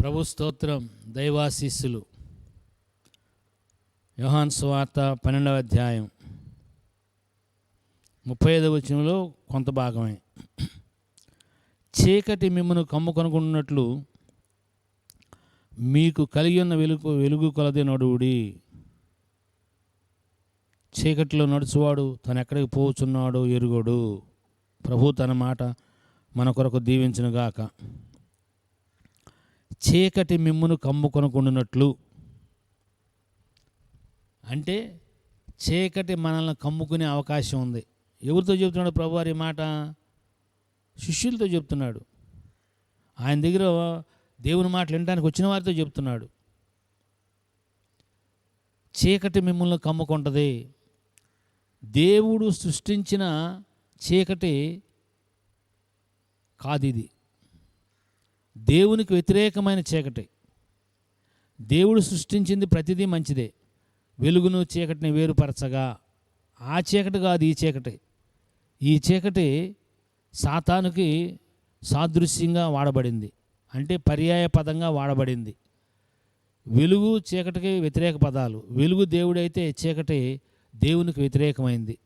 ప్రభు స్తోత్రం దైవాశీస్సులు. యోహాన్ స్వార్త పన్నెండవ అధ్యాయం ముప్పై ఐదవ వచనంలో కొంత భాగమే. చీకటి మిమ్మను కమ్ముకొనుకున్నట్లు మీకు కలిగి ఉన్న వెలుగు వెలుగు కొలది నడువుడి. చీకటిలో నడుచువాడు తను ఎక్కడికి పోచున్నాడో ఎరుగోడు. ప్రభు తన మాట మన కొరకు దీవించునుగాక. చీకటి మిమ్మును కమ్ముకొనుకుండునట్లు అంటే చీకటి మనల్ని కమ్ముకునే అవకాశం ఉంది. ఎవరితో చెప్తున్నాడు ప్రభువారి మాట? శిష్యులతో చెప్తున్నాడు. ఆయన దగ్గర దేవుని మాటలు వినడానికి వచ్చిన వారితో చెప్తున్నాడు. చీకటి మిమ్మల్ని కమ్ముకుంటుంది. దేవుడు సృష్టించిన చీకటి కాదు ఇది. దేవునికి వ్యతిరేకమైన చీకటి. దేవుడు సృష్టించింది ప్రతిదీ మంచిదే. వెలుగును చీకటిని వేరుపరచగా ఆ చీకటి కాదు ఈ చీకటి. ఈ చీకటి సాతానుకి సాదృశ్యంగా వాడబడింది. అంటే పర్యాయ పదంగా వాడబడింది. వెలుగు చీకటికి వ్యతిరేక పదాలు. వెలుగు దేవుడైతే చీకటి దేవునికి వ్యతిరేకమైంది.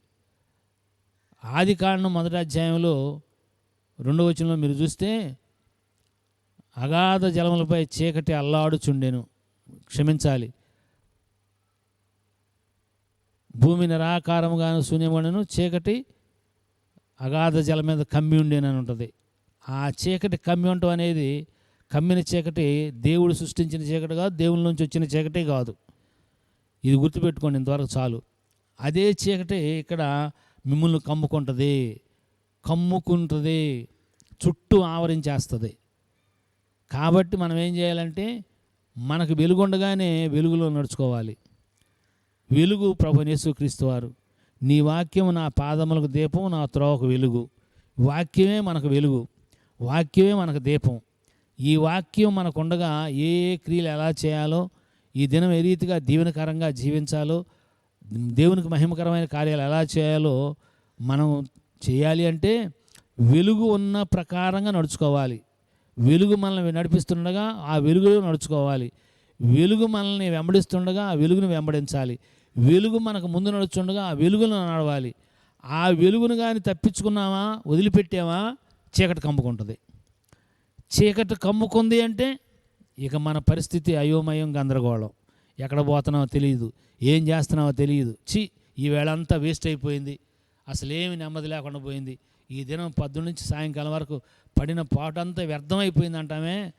ఆది కాండం మొదటి అధ్యాయంలో రెండవ వచనంలో మీరు చూస్తే అగాధ జలములపై చీకటి అల్లాడుచుండెను. క్షమించాలి. భూమి నిరాకారముగాను శూన్యమడను చీకటి అగాధ జలం మీద కమ్మి ఉండేనని ఉంటుంది ఆ చీకటి కమ్మి ఉండటం అనేది కమ్మిన చీకటి దేవుడు సృష్టించిన చీకటి కాదు దేవుని నుంచి వచ్చిన చీకటి కాదు. ఇది గుర్తుపెట్టుకోండి ఇంతవరకు చాలు. అదే చీకటి ఇక్కడ మిమ్మల్ని కమ్ముకుంటుంది కమ్ముకుంటుంది చుట్టూ ఆవరించేస్తుంది. కాబట్టి మనం ఏం చేయాలంటే మనకు వెలుగుండగానే వెలుగులో నడుచుకోవాలి. వెలుగు ప్రభు యేసుక్రీస్తు వారు. నీ వాక్యము నా పాదములకు దీపం నా త్రోవకు వెలుగు. వాక్యమే మనకు వెలుగు. వాక్యమే మనకు దీపం. ఈ వాక్యం మనకు ఉండగా ఏ ఏ క్రియలు ఎలా చేయాలో ఈ దినం ఏ రీతిగా దీవెనకరంగా జీవించాలో దేవునికి మహిమకరమైన కార్యాలు ఎలా చేయాలో మనం చేయాలి అంటే వెలుగు ఉన్న ప్రకారంగా నడుచుకోవాలి. వెలుగు మనల్ని నడిపిస్తుండగా ఆ వెలుగులో నడుచుకోవాలి. వెలుగు మనల్ని వెంబడిస్తుండగా ఆ వెలుగును వెంబడించాలి. వెలుగు మనకు ముందు నడుచుండగా ఆ వెలుగును నడవాలి. ఆ వెలుగును కానీ తప్పించుకున్నామా వదిలిపెట్టామా చీకటి కమ్ముకుంటుంది. చీకటి కమ్ముకుంది అంటే ఇక మన పరిస్థితి అయోమయం గందరగోళం. ఎక్కడ పోతున్నావో తెలియదు ఏం చేస్తున్నావో తెలియదు చి ఈ వేళంతా వేస్ట్ అయిపోయింది. అసలేమి నెమ్మది లేకుండా పోయింది. ఈ దినం పొద్దున్న నుంచి సాయంకాలం వరకు పడిన పాటంతా వ్యర్థమైపోయింది అంటామే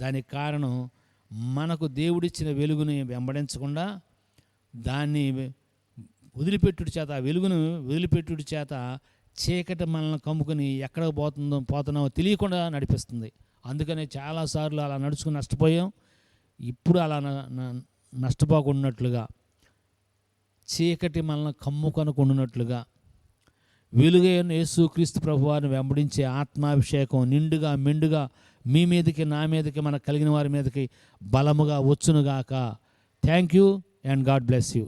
దానికి కారణం మనకు దేవుడిచ్చిన వెలుగుని వెంబడించకుండా దాన్ని వదిలిపెట్టుడి చేత ఆ వెలుగును వదిలిపెట్టుడి చేత చీకటి మనల్ని కమ్ముకుని ఎక్కడ పోతుందో పోతున్నామో తెలియకుండా నడిపిస్తుంది. అందుకనే చాలాసార్లు అలా నడుచుకుని నష్టపోయాం. ఇప్పుడు అలా నష్టపోకుండాట్లుగా నష్టపోకున్నట్లుగా చీకటి మనల్ని కమ్ముకొనుకున్నట్లుగా వెలుగైన యేసుక్రీస్తు ప్రభువారిని వెంబడించే ఆత్మాభిషేకం నిండుగా మెండుగా మీ మీదకి నా మీదకి మనకు కలిగిన వారి మీదకి బలముగా వచ్చునుగాక. Thank you and God bless you